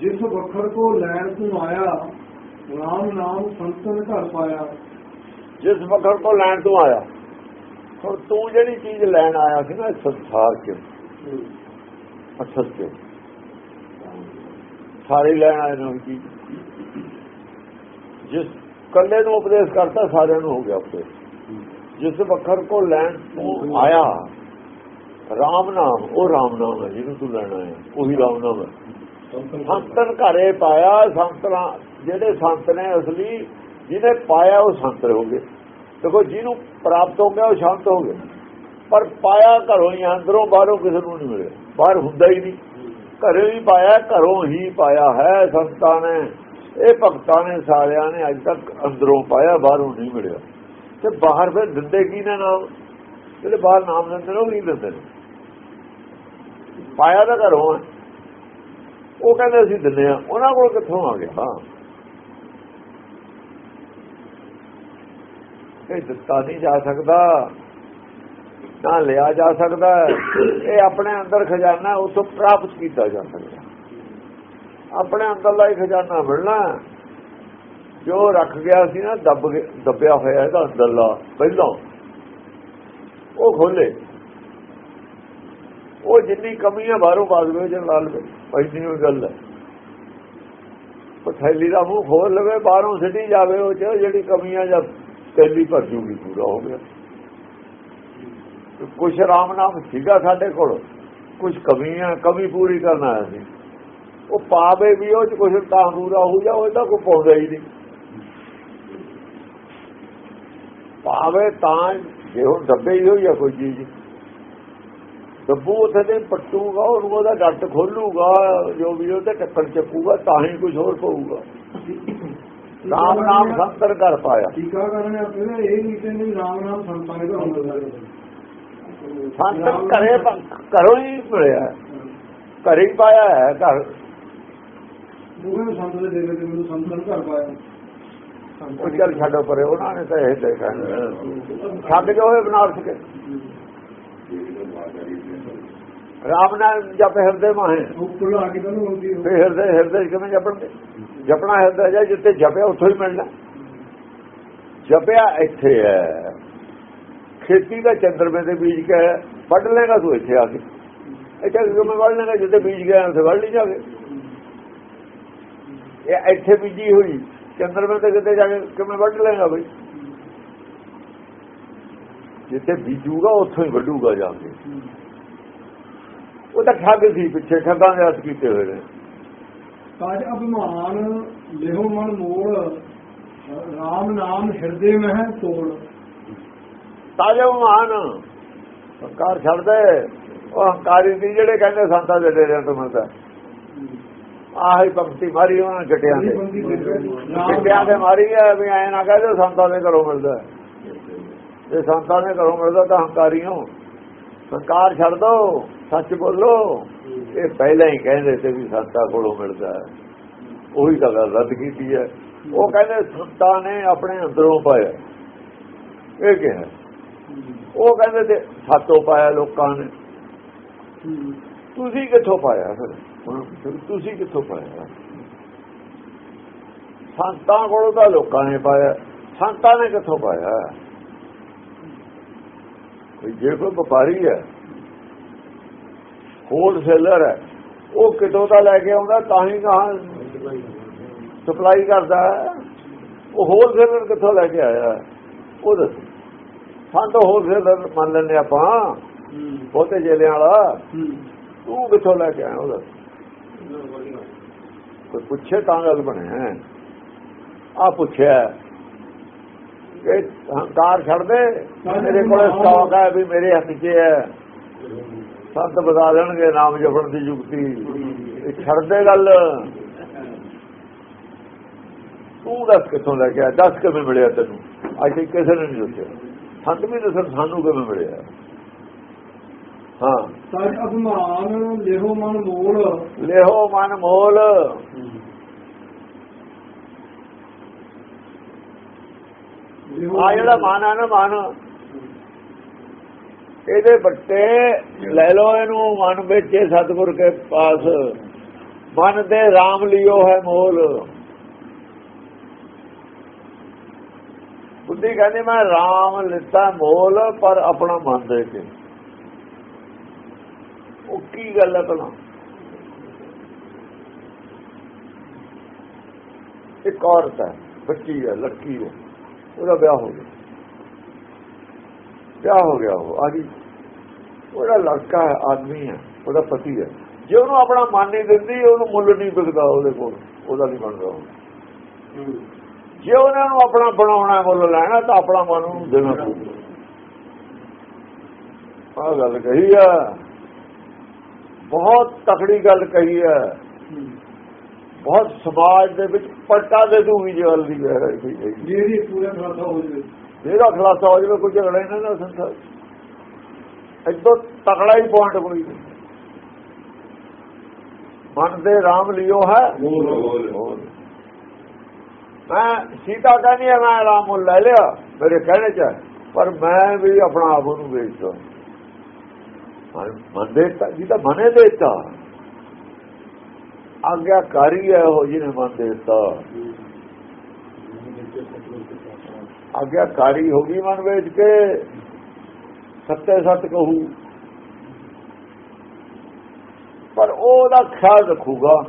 ਜਿਸ ਵਖਰ ਕੋ ਲੈਣ ਤੂੰ ਆਇਆ ਰਾਮ ਨਾਮ ਸੰਤਨ ਘਰ ਪਾਇਆ। ਜਿਸ ਵਕਤ ਤੋਂ ਲੈਣ ਤੋਂ ਆਇਆ। ਹੁਣ ਤੂੰ ਜਿਹੜੀ ਚੀਜ਼ ਲੈਣ ਆਇਆ ਸੀ ਨਾ ਸੰਸਾਰ 'ਚ। ਅਸਲ 'ਚ। ਸਾਰੇ ਲੈਣ ਆਏ ਨੇ ਚੀਜ਼ ਜਿਸ ਕੱਲੇ ਨੂੰ ਉਪਦੇਸ਼ ਕਰਤਾ ਸਾਰਿਆਂ ਨੂੰ ਹੋ ਗਿਆ ਉਪਦੇਸ਼। ਜਿਸ ਵਕਰ ਕੋ ਲੈਣ ਤੂੰ ਆਇਆ ਰਾਮ ਨਾਮ ਉਹ ਰਾਮ ਨਾਮ ਹੈ ਜਿਹਨੂੰ ਤੂੰ ਲੈਣਾ ਹੈ ਉਹੀ ਰਾਮ ਨਾਮ ਹੈ। ਸੰਤਨ ਘਰੇ ਪਾਇਆ, ਸੰਤਨਾ ਜਿਹੜੇ ਸੰਤ ਨੇ ਅਸਲੀ, ਜਿਹਨੇ ਪਾਇਆ ਉਹ ਸੰਤ ਹੋ ਗਏ ਦੇਖੋ, ਜਿਹਨੂੰ ਪ੍ਰਾਪਤ ਹੋ ਗਿਆ, ਉਹ ਸ਼ਾਂਤ ਹੋ ਗਿਆ। ਪਰ ਪਾਇਆ ਘਰੋਂ ਹੀ, ਅੰਦਰੋਂ ਬਾਹਰੋਂ ਕਿਸੇ ਨੂੰ ਨਹੀਂ ਮਿਲਿਆ। ਬਾਹਰ ਹੁੰਦਾ ਹੀ ਨਹੀਂ। ਘਰੇ ਹੀ ਪਾਇਆ, ਘਰੋਂ ਹੀ ਪਾਇਆ ਹੈ ਸੰਤਾਂ ਨੇ। ਇਹ ਭਗਤਾਂ ਨੇ, ਸਾਰਿਆਂ ਨੇ ਅੱਜ ਤੱਕ ਅੰਦਰੋਂ ਪਾਇਆ, ਬਾਹਰੋਂ ਨਹੀਂ ਮਿਲਿਆ। ਤੇ ਬਾਹਰ ਫਿਰ ਦਿੰਦੇ ਕੀ ਨੇ ਨਾਮ? ਜਿਹੜੇ ਬਾਹਰ ਨਾਮ ਦਿੰਦੇ ਨੇ, ਉਹ ਨਹੀਂ ਦਿੰਦੇ ਨੇ। ਪਾਇਆ ਤਾਂ ਘਰੋਂ ਹੈ। ਉਹ ਕਹਿੰਦੇ ਅਸੀਂ ਦਿੰਦੇ ਆ ਉਹਨਾਂ ਕੋਲ ਕਿੱਥੋਂ ਆ ਗਿਆ? ਇਹ ਦਿੱਤਾ ਨਹੀਂ ਜਾ ਸਕਦਾ। ਨਾ ਲਿਆ ਜਾ ਸਕਦਾ। ਇਹ ਆਪਣੇ ਅੰਦਰ ਖਜ਼ਾਨਾ ਉਸ ਪ੍ਰਾਪਤ ਕੀਤਾ ਜਾ ਸਕਦਾ। ਆਪਣੇ ਅੰਦਰਲਾ ਹੀ ਖਜ਼ਾਨਾ ਮਿਲਣਾ। ਜੋ ਰੱਖ ਗਿਆ ਸੀ ਨਾ, ਦੱਬ ਦੱਬਿਆ ਹੋਇਆ ਇਹਦਾ ਅੰਦਰਲਾ ਪਹਿਲਾਂ ਉਹ ਖੋਲੇ ਉਹ ਜਿੰਨੀ ਕਮੀ ਹੈ ਬਾਹਰੋਂ ਬਾਦ ਵਿੱਚ ਲਾ ਲਵੇ ਪੈਦੀ ਹੋਈ ਗੱਲ ਹੈ। ਉਹ ਥੈਲੀ ਦਾ ਮੂੰਹ ਖੋਲ ਲਵੇ, ਬਾਹਰੋਂ ਸਿੱਟੀ ਜਾਵੇ, ਉਹ ਚ ਜਿਹੜੀ ਕਮੀਆਂ ਜਾਂ ਥੈਲੀ ਭਰ ਜੂਗੀ, ਪੂਰਾ ਹੋ ਗਿਆ। ਕੁਛ ਰਾਮ ਨਾਮ ਸੀਗਾ ਸਾਡੇ ਕੋਲ। ਕੁਝ ਕਮੀਆਂ ਕਮੀ ਪੂਰੀ ਕਰਨ ਆਇਆ ਸੀ। ਉਹ ਪਾਵੇ ਵੀ ਉਹ ਚ ਕੁਛ ਤਾਂ ਪੂਰਾ ਹੋ ਜਾ ਉਹਦਾ ਕੋਈ ਪਾਉਂਦਾ ਹੀ ਨਹੀਂ। ਪਾਵੇ ਤਾਂ ਜੇ ਹੁਣ ਦੱਬੇ ਹੀ ਹੋਈ ਆ ਕੋਈ ਚੀਜ਼। ਦੱਬੂ ਉੱਥੇ ਦੇ ਪੱਟੂਗਾ ਉਹਨੂੰ ਉਹਦਾ ਡੱਟ ਖੋਲੂਗਾ ਜੋ ਵੀ ਉਹਦੇ ਟੱਕਰ ਚੱਕੂਗਾ ਤਾਂ ਹੀ ਕੁਝ ਹੋਰ ਪਊਗਾ। ਰਾਮ ਨਾਮ ਸੰਤਰ ਕਰ ਪਾਇਆ। ਟੀਕਾ ਕਰਨੇ ਆਪਣੇ ਇਹ ਨਹੀਂ ਕਹਿੰਦੇ ਵੀ ਰਾਮ ਨਾਮ ਸੰਤਾਂ ਦੇ ਘਰੋਂ ਮਿਲਦਾ ਸੰਤਰ ਘਰੇ ਪ- ਘਰੋਂ ਹੀ ਮਿਲਿਆ। ਘਰੇ ਹੀ ਪਾਇਆ ਹੈ ਘਰ। ਉਹ ਕਹਿੰਦੇ ਸੰਤ ਦੇ ਦੇਵੇ ਤੇ ਮੈਨੂੰ ਸੰਤਾਂ ਘਰ ਪਾਇਆ। ਉਹ ਚੱਲ ਛੱਡੋ ਪਰੇ ਉਹਨਾਂ ਨੇ ਤਾਂ ਇਹ ਦੇਖਿਆ। ਛੱਡ ਜੋ ਹੋਏ ਬਨਾਰਸ ਕੇ। ਰਾਮ ਨਾਮ ਜਪ ਹਿਰਦੇ ਮਾਹੇ। ਕੋਲ ਆ ਕੇ ਤਾਂ ਹੁੰਦੀ ਤੇ ਹਿਰਦੇ ਹਿਰਦੇ ਕਿਵੇਂ ਜਪਣਗੇ? ਜਪਣਾ ਹਿਰਦਾ ਜਾਂ ਜਿੱਥੇ ਜਪਿਆ ਉੱਥੋਂ ਹੀ ਮਿਲਣਾ। ਜਪਿਆ ਇੱਥੇ ਹੈ। ਖੇਤੀ ਦਾ ਚੰਦਰਮੇ ਦੇ ਬੀਜ ਕੇ ਵੱਢ ਲੇਗਾ ਤੂੰ ਇੱਥੇ ਆ ਕੇ। ਇੱਥੇ ਕਿਵੇਂ ਵੱਢ ਲੇਗਾ ਜਿੱਥੇ ਬੀਜ ਗਿਆ ਉੱਥੇ ਵੱਢ ਨਹੀਂ ਜਾਵੇ। ਇਹ ਇੱਥੇ ਬੀਜੀ ਹੋਈ। ਚੰਦਰਮੇ ਤੇ ਕਿਤੇ ਜਾ ਕੇ ਕਿਵੇਂ ਵੱਢ ਲੇਗਾ ਬਈ? ਜਿੱਥੇ ਬੀਜੂਗਾ ਉੱਥੋਂ ਹੀ ਵੱਢੂਗਾ ਜਾ ਕੇ। ਉਹ ਤਾਂ ਠੱਗ ਸੀ ਪਿੱਛੇ ਠੱਗਾਂ ਦੇ ਹੱਥ ਕੀਤੇ ਹੋਏ ਨੇ। ਕਾਜ ਅਭਿਮਾਨ ਲਿਹੋ ਮਨ ਮੋੜ ਰਾਮ ਨਾਮ ਹਿਰਦੇ ਮਹਿ ਤੋੜ। ਤਾਜਾ ਮਹਾਨ ਹੰਕਾਰ ਛੱਡ ਦੇ ਉਹ ਹੰਕਾਰੀ ਦੀ ਜਿਹੜੇ ਕਹਿੰਦੇ ਸੰਤਾਂ ਦੇ ਡੇਰਿਆਂ ਤੋਂ ਮਿਲਦਾ ਆਹੀ ਪੰਕਤੀ ਮਾਰੀ ਉਹਨਾਂ ਜਟਿਆਂ ਦੇ। ਜਟਿਆਂ ਦੇ ਮਾਰੀ ਹੈ ਵੀ ਐ ਨਾ ਕਹਦੇ ਸੰਤਾਂ ਦੇ ਘਰੋਂ ਮਿਲਦਾ। ਜੇ ਸੰਤਾਂ ਦੇ ਘਰੋਂ ਮਿਲਦਾ ਤਾਂ ਹੰਕਾਰੀ ਹੋ। ਹੰਕਾਰ ਛੱਡ ਦੋ। ਸੱਚ ਬੋਲੋ? ਇਹ ਪਹਿਲਾਂ ਹੀ ਕਹਿੰਦੇ ਤੇ ਵੀ ਸੰਤਾਂ ਕੋਲੋਂ ਮਿਲਦਾ ਹੈ। ਉਹੀ ਤਾਂ ਗੱਲ ਰੱਦ ਕੀਤੀ ਹੈ। ਉਹ ਕਹਿੰਦੇ ਸੰਤਾਂ ਨੇ ਆਪਣੇ ਅੰਦਰੋਂ ਪਾਇਆ। ਇਹ ਕਿਹਾ। ਉਹ ਕਹਿੰਦੇ ਤੇ ਸਾਤੋਂ ਪਾਇਆ ਲੋਕਾਂ ਨੇ। ਤੁਸੀਂ ਕਿੱਥੋਂ ਪਾਇਆ ਫਿਰ? ਤੁਸੀਂ ਕਿੱਥੋਂ ਪਾਇਆ? ਸੰਤਾਂ ਕੋਲੋਂ ਤਾਂ ਲੋਕਾਂ ਨੇ ਪਾਇਆ। ਸੰਤਾਂ ਨੇ ਕਿੱਥੋਂ ਪਾਇਆ? ਕੋਈ ਜੇ ਕੋਈ ਵਪਾਰੀ ਹੈ ਹੋਲਸੇਲਰ ਹੈ। ਉਹ ਕਿਤੋਂ ਦਾ ਲੈ ਕੇ ਆਉਂਦਾ, ਤਾਂ ਹੀ ਕਹਾਂ ਸਪਲਾਈ ਕਰਦਾ ਹੈ। ਉਹ ਹੋਲਸੇਲਰ ਕਿੱਥੋਂ ਲੈ ਕੇ ਆਇਆ? ਉਹ ਦੱਸ। ਸੰਤ ਹੋਲਸੇਲਰ ਮੰਨ ਲੈਂਦੇ ਆਪਾਂ। ਬਹੁਤੇ ਜੇਲਿਆਂ ਵਾਲਾ। ਤੂੰ ਕਿੱਥੋਂ ਲੈ ਕੇ ਆਇਆ? ਉਹਦਾ ਕੋਈ ਪੁੱਛੇ ਤਾਂ ਗੱਲ ਬਣਿਆ ਆ ਪੁੱਛਿਆ ਕਿ ਹੰਕਾਰ ਛੱਡ ਦੇ ਮੇਰੇ ਕੋਲ ਸਟਾਕ ਹੈ ਵੀ ਮੇਰੇ ਹੱਥ 'ਚ ਹੈ। ਸੰਤ ਬਤਾ ਦੇਣਗੇ ਨਾਮ ਜਪਣ ਦੀ ਯੁਕਤੀ। ਇਹ ਛੱਡ ਦੇ ਗੱਲ। ਤੂੰ ਦੱਸ ਕਿੱਥੋਂ ਲੈ ਕੇ ਆਇਆ ਦੱਸ ਕਿਵੇਂ ਮਿਲਿਆ ਤੈਨੂੰ? ਅੱਜ ਤੱਕ ਕਿਸੇ ਨੇ ਨਹੀਂ ਦੱਸਿਆ ਸੰਤ ਵੀ ਦੱਸਣ ਸਾਨੂੰ ਕਿਵੇਂ ਮਿਲਿਆ? ਹਾਂ। ਕਾਜ ਅਭਿਮਾਨ ਲਿਹੋ ਮਨ ਮੋੜ ਲਿਹੋ ਮਨ ਮੋਲ। ਆ ਜਿਹੜਾ ਮਨ ਆ ਨਾ ਮਨ। ਇਹਦੇ ਬੱਟੇ ਲੈ ਲਓ ਇਹਨੂੰ, ਮਨ ਵਿੱਚ ਸਤਿਗੁਰ ਕੇ ਪਾਸ। ਮਨ ਦੇ RAM ਲਿਓ ਹੈ ਮੋਲ। ਬੁੱਧੀ ਕਹਿੰਦੀ, ਮੈਂ RAM ਲਿੱਤਾ ਮੋਲ, ਪਰ ਆਪਣਾ ਮਨ ਦੇ ਕੇ। ਉਹ ਕੀ ਗੱਲ ਹੈ ਭਲਾ? ਇੱਕ ਔਰਤ ਹੈ, ਬੱਚੀ ਹੈ, ਲੜਕੀ ਹੈ, ਉਹਦਾ ਵਿਆਹ ਹੋ ਗਿਆ। ਵਿਆਹ ਹੋ ਗਿਆ ਉਹ? ਆ ਉਹਦਾ ਲੜਕਾ ਹੈ, ਆਦਮੀ ਹੈ, ਉਹਦਾ ਪਤੀ ਹੈ। ਜੇ ਉਹਨੂੰ ਆਪਣਾ ਮਨ ਨਹੀਂ ਦਿੰਦੀ, ਉਹਨੂੰ ਮੁੱਲ ਨਹੀਂ ਵਿਕਦਾ ਉਹਦੇ ਕੋਲ, ਉਹਦਾ ਨਹੀਂ ਬਣਦਾ ਜੇ ਉਹਨਾਂ ਨੂੰ ਆਪਣਾ ਬਣਾਉਣਾ ਮੁੱਲ ਲੈਣਾ, ਤਾਂ ਆਪਣਾ ਮਨ ਨੂੰ ਦੇਣਾ ਪਊਗਾ। ਆ ਗੱਲ ਕਹੀ ਆ। ਬਹੁਤ ਤਕੜੀ ਗੱਲ ਕਹੀ ਹੈ ਬਹੁਤ ਸਮਾਜ ਦੇ ਵਿੱਚ ਪਲਟਾ ਦੇ ਦੂਗੀ ਜੇ ਗੱਲ ਦੀ ਜਿਹੜੀ ਪੂਰਾ ਖਲਾਸਾ ਹੋ ਜਾਵੇ। ਇਹਦਾ ਖਲਾਸਾ ਹੋ ਜਾਵੇ ਕੋਈ ਝਗੜਾ ਇਹਨਾਂ ਦਾ ਸੰਸਾਰ ਇਦੋਂ ਤਕੜਾ ਹੀ ਪੁਆਇੰਟ ਕੋਈ ਨਹੀਂ ਮਨ ਦੇ ਰਾਮ ਲਿਓ ਹੈ। ਮੈਂ ਸੀਤਾ ਕਹਿੰਦੀ ਹੈ ਮੈਂ ਰਾਮ ਨੂੰ ਲੈ ਲਿਆ ਮੇਰੇ ਕਹਿਣੇ ਚ ਪਰ ਮੈਂ ਵੀ ਆਪਣਾ ਆਪ ਨੂੰ ਵੇਚਦਾ। ਮਨ- ਮਨ ਦੇਤਾ ਜਿਹਦਾ ਮਨੇ ਦੇਤਾ ਆਗਿਆਕਾਰੀ ਹੈ ਉਹ ਜਿਹਨੇ ਮਨ ਦੇਤਾ ਆਗਿਆਕਾਰੀ ਹੋ ਗਈ ਮਨ ਵੇਚ ਕੇ ਸੱਤੇ ਸੱਤ ਕਹੂ। ਪਰ ਉਹਦਾ ਖਿਆਲ ਰੱਖੂਗਾ।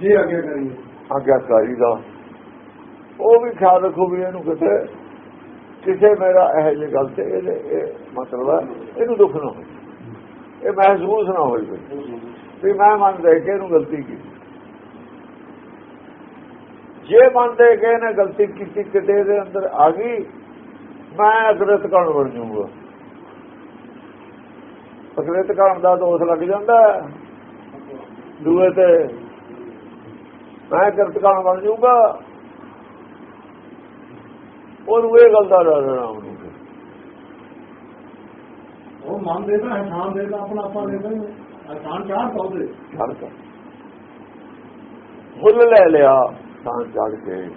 ਜੀ ਅੱਗੇ ਕਰੀਏ ਆਗਿਆਕਾਰੀ ਦਾ। ਉਹ ਵੀ ਖਿਆਲ ਰੱਖੂ ਵੀ ਇਹਨੂੰ ਕਿਤੇ ਕਿਸੇ ਮੇਰਾ ਇਹ ਜਿਹੀ ਗੱਲ ਤੇ ਇਹ ਮਤਲਬ ਹੈ ਇਹਨੂੰ ਦੁੱਖ ਨਾ ਹੋਵੇ। ਇਹ ਮਹਿਸੂਸ ਨਾ ਹੋਵੇ ਵੀ ਮੈਂ ਮਨ ਦੇ ਕੇ ਇਹਨੂੰ ਗਲਤੀ ਕੀਤੀ। ਜੇ ਮਨ ਦੇ ਕੇ ਇਹਨੇ ਗਲਤੀ ਕੀਤੀ ਕਿਤੇ ਦੇ ਅੰਦਰ ਆ ਗਈ ਮੈਂ ਅਗਰਤ ਕਣ ਬਣ ਜਾਊਗਾ? ਅਗਰਤ ਕਣ ਦਾ ਦੋਸ਼ ਲੱਗ ਜਾਂਦਾ। ਦੂਏ ਤੇ ਮੈਂ ਕਿਰਤ ਕਣ ਬਣ ਜਾਊਗਾ? ਉਹਨੂੰ ਇਹ ਗੱਲ ਦਾ ਰਹਿਣਾ ਉਹਨੂੰ ਉਹ ਮਨ ਦੇਦਾ ਇਨਸਾਨ ਦੇਦਾ ਆਪਣਾ ਆਪਾ ਦੇਦਾ ਇਨਸਾਨ ਚਾਰ ਪੌਦੇ ਛੱਡ ਤਾ ਮੁੱਲ ਲੈ ਲਿਆ। ਤਾਂ ਚੜ ਕੇ।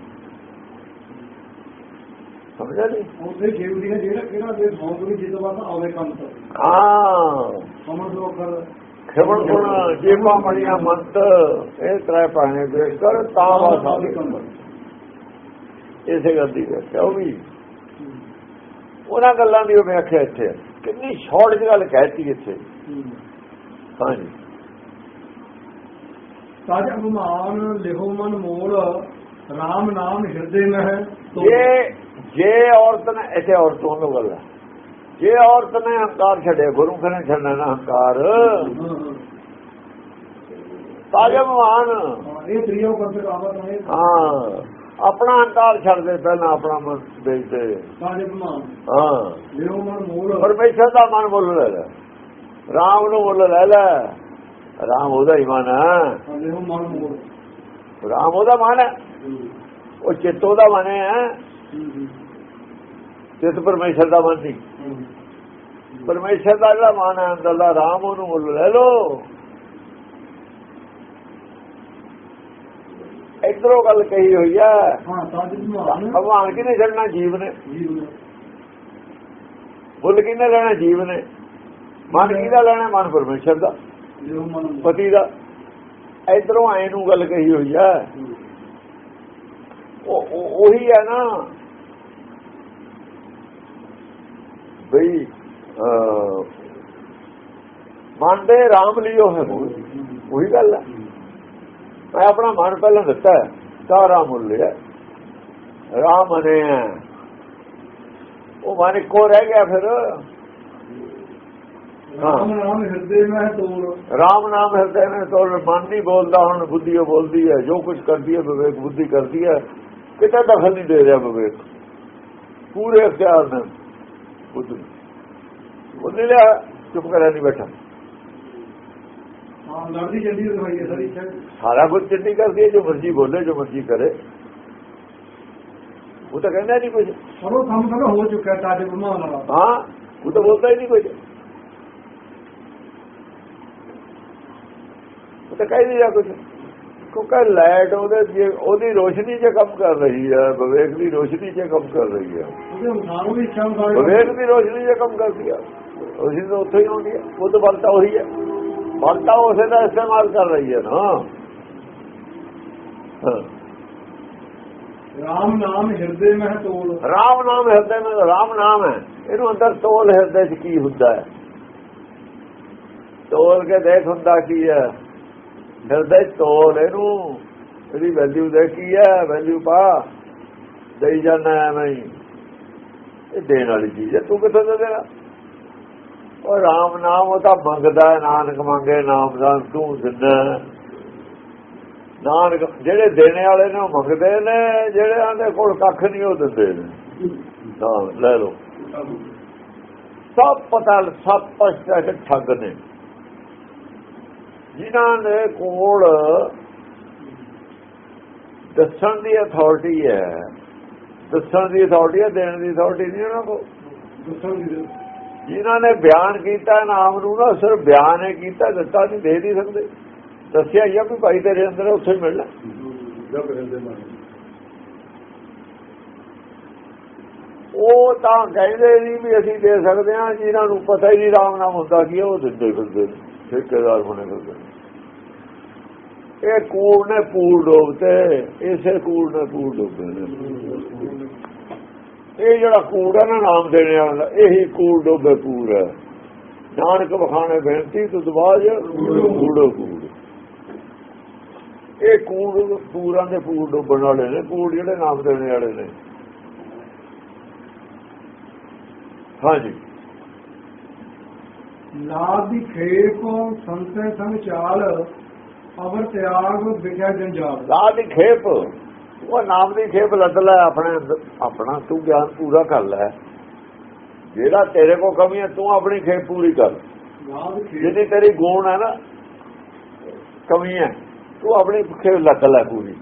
ਸਮਝਿਆ ਨਹੀਂ ਉਹਦੇ ਜੀਵਦੀ ਹੈ ਜਿਹੜਾ ਕਿਹੜਾ ਦੇ ਸੌਂਕ ਵੀ ਜਿੱਦ ਵਾਰ ਆਵੇ ਕੰਮ ਤੋਂ। ਹਾਂ। ਸਮਝ ਲੋ ਕਰ ਖਿਵਣ ਗੁਣ ਜੀਵਾ ਮਣੀਆਂ ਮੰਤ ਇਹ ਤਰੇ ਪਾਣੇ ਦੇਖ ਕਰ ਤਾਂ ਵਾਸਾ ਇਸੇ ਗੱਲ ਦੀ ਹੈ ਉਹ ਵੀ। ਉਹਨਾਂ ਗੱਲਾਂ ਦੀ ਉਹ ਵਿਆਖਿਆ ਇੱਥੇ। ਕਿੰਨੀ ਸ਼ਾਰਟ ਗੱਲ ਕਹਿਤੀ ਇੱਥੇ। ਹਾਂਜੀ। ਸਾਜ ਅਭਿਮਾਨ ਲਿਹੋ ਮਨ ਮੋਲ RAM ਨਾਮ ਹਿਰਦੇ ਮਹਿ ਜੇ ਜੇ ਔਰਤ ਨੇ ਇੱਥੇ ਔਰਤੋਂ ਨੂੰ ਗੱਲ ਹੈ। ਜੇ ਔਰਤ ਨੇ ਹੰਕਾਰ ਛੱਡੇ ਗੁਰੂ ਨੇ ਛੱਡਣਾ ਨਾ ਹੰਕਾਰ? ਤਾਜਾ ਮਹਾਨ ਇਹ ਤ੍ਰਿਯੋ ਕਰਤੇ ਆਵਤ ਹੈ ਹਾਂ ਆਪਣਾ ਹੰਕਾਰ ਛੱਡ ਦੇ ਪਹਿਲਾਂ ਆਪਣਾ ਮਨ ਵੇਚਦੇ ਸਾਜ ਅਭਿਮਾਨ ਹਾਂ। ਲਿਹੋ ਮਨ ਮੋਲ ਪਰਮੇਸ਼ਰ ਦਾ ਮਨ ਮੁੱਲ ਲੈ ਲੈ। ਰਾਮ ਨੂੰ ਮੁੱਲ ਲੈ ਲੈ। ਰਾਮ ਉਹਦਾ ਹੀ ਮਨ ਹੈ ਰਾਮ ਉਹਦਾ ਮਨ ਹੈ ਉਹ ਚਿੱਤ ਉਹਦਾ ਮਨ ਹੈ ਚਿੱਤ ਪਰਮੇਸ਼ਰ ਦਾ ਮਨ ਨਹੀਂ ਪਰਮੇਸ਼ਰ ਦਾ ਜਿਹੜਾ ਮਨ ਹੈ ਅੰਦਰਲਾ ਰਾਮ ਉਹਨੂੰ ਮੁੱਲ ਲੈ ਲੋ ਇਧਰੋਂ ਗੱਲ ਕਹੀ ਹੋਈ ਅਭਿਮਾਨ ਭਗਵਾਨ ਕਿਨੇ ਛੱਡਣਾ ਜੀਵ ਨੇ ਮੁੱਲ ਕਿਨੇ ਲੈਣਾ ਜੀਵ ਨੇ ਮਨ ਕਿਹਦਾ ਲੈਣਾ ਮਨ ਪਰਮੇਸ਼ਰ ਦਾ ਪਤੀ ਦਾ ਇਧਰੋਂ ਆਏ ਨੂੰ ਗੱਲ ਕਹੀ ਹੋਈ ਹੈ ਉਹ ਉਹੀ ਹੈ ਨਾ। ਬਈ ਅਹ, ਮਨ ਦੇ ਰਾਮ ਲਿਓ ਹੈ ਉਹੀ ਗੱਲ ਹੈ ਮੈਂ ਆਪਣਾ ਮਨ ਪਹਿਲਾਂ ਦਿੱਤਾ ਹੈ। ਸਾਰਾ ਮੁੱਲ ਲਿਆ। ਰਾਮ ਨੇ। ਹੈ। ਉਹ ਮਨ ਇੱਕੋ ਰਹਿ ਗਿਆ ਫਿਰ। ਰਾਮ ਨਾਮ ਹਿਰਦੇ ਮਹਿ ਤੋੜ ਰਾਮ ਨਾਮ ਹਿਰਦੇ ਨੇ ਤੋਂ ਮਨ ਨਹੀਂ ਬੋਲਦਾ ਹੁਣ ਬੁੱਧੀ ਉਹ ਬੋਲਦੀ ਹੈ ਜੋ ਕੁਝ ਕਰਦੀ ਹੈ ਵਿਵੇਕ ਬੁੱਧੀ ਕਰਦੀ ਹੈ ਕਿਤੇ ਦਖਲ ਨਹੀਂ ਦੇ ਰਿਹਾ ਵਿਵੇਕ। ਪੂਰੇ ਅਖਤਿਆਰ ਨੇ ਬੁੱਧ ਬੁੱਧ ਲਿਆ ਚੁੱਪ ਕਰਿਆ ਨਹੀਂ ਬੈਠਾ। ਸਾਰੀ ਕੁਝ ਚੰਡੀ ਕਰਦੀ ਹੈ ਜੋ ਮਰਜ਼ੀ ਬੋਲੇ ਜੋ ਮਰਜ਼ੀ ਕਰੇ। ਉਹ ਤਾਂ ਕਹਿੰਦਾ ਨਹੀਂ ਕੁਝ ਸਰੋ ਕੰਮ ਤਾਂ ਹੋ ਚੁੱਕਾ ਤਾਜ ਅਭਿਮਾਨ ਵਾਲਾ। ਹਾਂ ਉਹ ਤਾਂ ਬੋਲਦਾ ਹੀ ਨਹੀਂ ਕੁਝ ਉਹ ਤਾਂ ਕਹਿ ਨਹੀਂ ਰਿਹਾ ਕੁਝ ਕਿਉਂਕਿ ਲਾਈਟ ਉਹਦੇ ਜੇ ਉਹਦੀ ਰੋਸ਼ਨੀ 'ਚ ਕੰਮ ਕਰ ਰਹੀ ਹੈ ਵਿਵੇਕ ਦੀ ਰੋਸ਼ਨੀ 'ਚ ਕੰਮ ਕਰ ਰਹੀ ਹੈ ਵਿਵੇਕ ਦੀ ਰੋਸ਼ਨੀ 'ਚ ਕੰਮ ਕਰਦੀ ਹੈ ਰੋਸ਼ਨੀ ਤਾਂ ਉੱਥੇ ਹੀ ਆਉਂਦੀ ਹੈ ਉਹ ਤਾਂ ਬਲ ਤਾਂ ਉਹੀ ਹੈ ਬੰਦਾ ਉਸੇ ਦਾ ਇਸਤੇਮਾਲ ਕਰ ਰਹੀ ਹੈ ਨਾ। ਰਾਮ ਨਾਮ ਹਿਰਦੇ ਮਹਿ ਤੋਲ। ਰਾਮ ਨਾਮ ਹਿਰਦੇ ਵਿੱਚ ਰਾਮ ਨਾਮ ਹੈ। ਇਹਨੂੰ ਅੰਦਰ ਤੋਲ ਹਿਰਦੇ 'ਚ ਕੀ ਹੁੰਦਾ ਹੈ? ਤੋਲ ਕੇ ਦੇਖ ਹੁੰਦਾ ਕੀ ਹੈ? ਹਿਰਦੇ 'ਚ ਤੋਲ ਇਹਨੂੰ। ਇਹਦੀ ਵੈਲਿਊ ਦੇ ਕੀ ਹੈ ਵੈਲਿਊ ਪਾ। ਦੇਈ ਜਾਣਾ ਐਵੇਂ ਇਹ ਦੇਣ ਵਾਲੀ ਚੀਜ਼ ਹੈ ਤੂੰ ਕਿੱਥੋਂ ਦੇ ਦੇਣਾ? ਉਹ ਰਾਮ ਨਾਮ ਉਹ ਤਾਂ ਮੰਗਦਾ ਨਾਨਕ ਮੰਗੇ ਨਾਮ ਦਾ ਤੂੰ ਦਿੰਦਾ। ਨਾਨਕ ਜਿਹੜੇ ਦੇਣੇ ਵਾਲੇ ਨੇ ਉਹ ਮੰਗਦੇ ਨੇ ਜਿਹੜੇ ਆਂਦੇ ਕੋਲ ਕੱਖ ਨਹੀਂ ਉਹ ਦਿੰਦੇ ਨੇ। ਨਾਮ ਲੈ ਲਓ। ਸਭ ਪਤਾ ਸਭ ਪਛਤਾ ਠੱਗ ਨੇ। ਜਿਨ੍ਹਾਂ ਦੇ ਕੋਲ ਦੱਸਣ ਦੀ ਅਥਾਰਟੀ ਹੈ ਦੱਸਣ ਦੀ ਅਥਾਰਟੀ ਹੈ ਦੇਣ ਦੀ ਅਥਾਰਟੀ ਨਹੀਂ ਉਹਨਾਂ ਕੋਲ। ਜਿਨ੍ਹਾਂ ਨੇ ਬਿਆਨ ਕੀਤਾ ਨਾਮ ਨੂੰ ਨਾ ਸਿਰਫ ਬਿਆਨ ਹੀ ਕੀਤਾ ਦਿੱਤਾ ਨਹੀਂ ਦੇ ਨਹੀਂ ਸਕਦੇ। ਦੱਸਿਆ ਹੀ ਆ ਵੀ ਭਾਈ ਤੇਰੇ ਅੰਦਰ ਉੱਥੇ ਮਿਲਣਾ ਉਹ ਤਾਂ ਕਹਿੰਦੇ ਨਹੀਂ ਵੀ ਅਸੀਂ ਦੇ ਸਕਦੇ ਹਾਂ ਜਿਨ੍ਹਾਂ ਨੂੰ ਪਤਾ ਹੀ ਨਹੀਂ ਰਾਮ ਨਾਮ ਹੁੰਦਾ ਕੀ ਉਹ ਦਿੰਦੇ ਫਿਰਦੇ ਨੇ। ਠੇਕੇਦਾਰ ਬਣੇ ਫਿਰਦੇ ਇਹ ਕੂੜ ਨੇ ਪੂਰ ਡੋਬਤੇ, ਇਸੇ ਕੂੜ ਨੇ ਪੂਰ ਡੋਬੇ ਨੇ। ਇਹ ਜਿਹੜਾ ਕੂੜ ਹੈ ਨਾ ਨਾਮ ਦੇਣੇ ਵਾਲਾ, ਇਹੀ ਕੂੜ ਡੋਬੇ ਪੂਰ ਹੈ। ਨਾਨਕ ਬਖਾਣੇ ਬੇਨਤੀ ਤੁਧ ਬਾਜ ਕੂੜੋ ਕੂੜ। ਇਹ ਕੂੜ ਪੂਰਾਂ ਦੇ ਪੂਰ ਡੋਬਣ ਵਾਲੇ ਨੇ, ਕੂੜ ਜਿਹੜੇ ਨਾਮ ਦੇਣੇ ਵਾਲੇ ਨੇ। ਹਾਂਜੀ। ਨਾਦ ਦੀ ਖੇਪ ਸੰਤੇ ਸੰਗ ਚਾਲ ਅਵਰ ਤਿਆਗ ਵਿਖਿਆ ਜੰਜਾਲ। ਰਾਹ ਦੀ ਖੇਪ ਉਹ ਨਾਮ ਦੀ ਖੇਪ ਲੱਦ ਲੈ ਆਪਣੇ ਆਪਣਾ ਤੂੰ ਗਿਆਨ ਪੂਰਾ ਕਰ ਲੈ। ਜਿਹੜਾ ਤੇਰੇ ਕੋ ਕਮੀ ਹੈ ਤੂੰ ਆਪਣੀ ਖੇਪ ਪੂਰੀ ਕਰ। ਜਿੰਨੀ ਤੇਰੀ ਗੁਣ ਹੈ ਨਾ ਕਮੀ ਹੈ ਤੂੰ ਆਪਣੀ ਖੇਪ ਲੱਦ ਲੈ ਪੂਰੀ।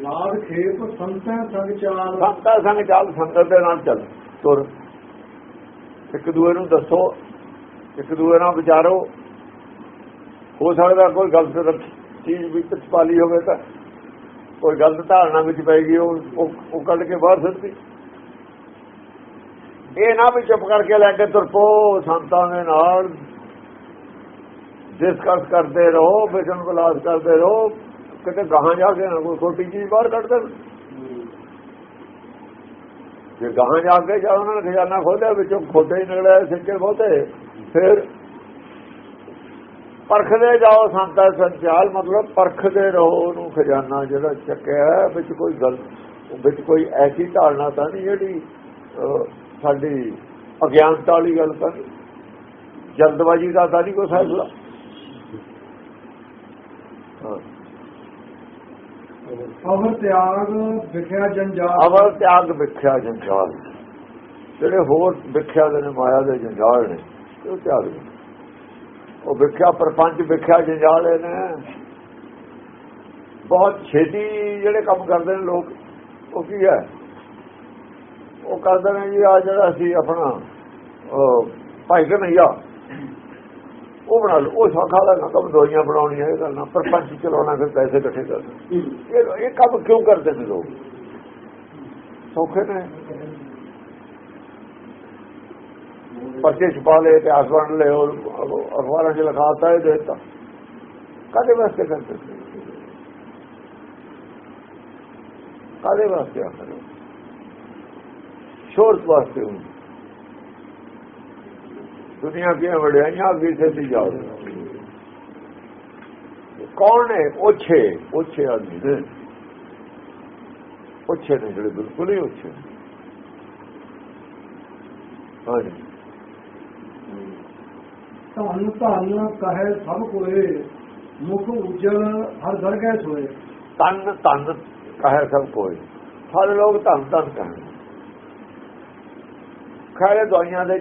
ਨਾਦ ਖੇਪ ਸੰਤੇ ਸੰਗ ਚਾਲ। ਸੰਤਾਂ ਸੰਗ ਚੱਲ ਸੰਗਤ ਦੇ ਨਾਲ ਚੱਲ ਤੁਰ। ਇੱਕ ਦੂਏ ਨੂੰ ਦੱਸੋ ਇੱਕ ਦੂਏ ਨਾਲ ਵਿਚਾਰੋ। ਹੋ ਸਕਦਾ ਕੋਈ ਗਲਤ ਰੱਖ- ਚੀਜ਼ ਵਿੱਚ ਪਾਲੀ ਹੋਵੇ ਤਾਂ ਕੋਈ ਗਲਤ ਧਾਰਨਾ ਵਿੱਚ ਪੈ ਗਈ, ਉਹ ਉਹ- ਕੱਢ ਕੇ ਬਾਹਰ ਸਿੱਟੀ ਇਹ ਨਾ ਵੀ ਚੁੱਪ ਕਰਕੇ ਲੈ ਕੇ ਤੁਰਪੋ, ਸੰਤਾਂ ਦੇ ਨਾਲ। ਡਿਸਕਸ ਕਰਦੇ ਰਹੋ ਵਿਚਨ ਵਿਲਾਸ ਕਰਦੇ ਰਹੋ। ਕਿਤੇ ਗਾਹਾਂ ਜਾ ਕੇ ਕੋਈ ਛੋਟੀ ਚੀਜ਼ ਬਾਹਰ ਕੱਢ ਦੇਣ। ਜੇ ਗਾਹਾਂ ਜਾ ਕੇ ਜਦ ਉਹਨਾਂ ਨੇ ਖਜ਼ਾਨਾ ਖੋਲਿਆ ਵਿੱਚੋਂ ਖੋਟੇ ਹੀ ਨਿਕਲਿਆ ਸਿੱਕੇ ਬਹੁਤੇ। ਫਿਰ ਪਰਖਦੇ ਜਾਓ ਸੰਤਾਂ ਸੰਚਾਲ ਮਤਲਬ ਪਰਖਦੇ ਰਹੋ ਉਹਨੂੰ ਖਜ਼ਾਨਾ ਜਿਹੜਾ ਚੱਕਿਆ ਵਿੱਚ ਕੋਈ ਗੱਲ ਵਿੱਚ ਕੋਈ ਐਸੀ ਧਾਰਨਾ ਤਾਂ ਨਹੀਂ ਜਿਹੜੀ ਸਾਡੀ ਅਗਿਆਨਤਾ ਵਾਲੀ ਗੱਲ ਤਾਂ ਜਲਦਬਾਜ਼ੀ ਦਾ ਤਾਂ ਨਹੀਂ ਕੋਈ ਫੈਸਲਾ। ਅਵਰ ਤਿਆਗ ਵਿਖਿਆ ਜੰਜਾਲ। ਅਵਲ ਤਿਆਗ ਵਿਖਿਆ ਜੰਜਾਲ। ਜਿਹੜੇ ਹੋਰ ਵਿਖਿਆ ਦੇ ਨੇ ਮਾਇਆ ਦੇ ਜੰਜਾਲ ਨੇ। ਉਹ ਨੇ। ਉਹ ਵਿਖਿਆ ਪਰਪੰਚ ਵਿਖਿਆ ਜੰਜਾਲ ਨੇ ਬਹੁਤ ਛੇਤੀ ਜਿਹੜੇ ਕੰਮ ਕਰਦੇ ਨੇ ਲੋਕ ਉਹ ਕੀ ਹੈ? ਉਹ ਕਰਦੇ ਨੇ ਜੀ ਆ ਜਿਹੜਾ ਸੀ ਆਪਣਾ ਭਾਈ ਕਨਈਆ ਉਹ ਬਣਾ ਲਓ। ਉਹ ਸੌਖਾ ਦਾ ਕੰਮ ਦਵਾਈਆਂ ਬਣਾਉਣੀਆਂ ਇਹ ਕਰਨਾ ਪਰਪੰਚ ਚਲਾਉਣਾ ਫਿਰ ਪੈਸੇ ਇਕੱਠੇ ਕਰਨਾ। ਇਹ ਇਹ ਕੰਮ ਕਿਉਂ ਕਰਦੇ ਨੇ ਲੋਕ? ਸੌਖੇ ਨੇ। ਪਰਚੇ ਛਪਾ ਲਏ ਤੇ ਆਸਵਾਨ ਲਏ ਅਖਬਾਰਾਂ 'ਚ ਲਿਖਾਤਾ ਹੈ ਦੇਤਾ। ਕਾਦੇ ਵਾਸਤੇ ਕਰਦੇ? ਕਾਦੇ ਵਾਸਤੇ ਆਖਰ ਸ਼ੋਰਤ ਵਾਸਤੇ ਹੁੰਦੀ ਦੁਨੀਆ ਦੀਆਂ ਵਡਿਆਈਆਂ ਅੱਗੇ ਸੇ ਜਾਓ ਕੌਣ ਨੇ? ਉੱਛੇ। ਉੱਛੇ ਆਦਮੀ ਨੇ। ਉੱਛੇ ਨੇ ਜਿਹੜੇ ਬਿਲਕੁਲ ਹੀ ਉੱਛੇ ਹਾਂਜੀ। ਧੰਨ ਧੰਨ ਕਹੇ ਸਭ ਕੋਏ ਮੁਖ ਉਜਲ ਹਰ ਦਰਗਹਿ ਸੋਏ। ਤਨ ਤਨ ਕਹੇ ਸਭ ਕੋਈ ਸਾਰੇ ਲੋਕ ਧੰਨ ਧੰਨ ਕਹਿੰਦੇ ਖੈਰੇ ਦਵਾਈਆਂ ਦੇ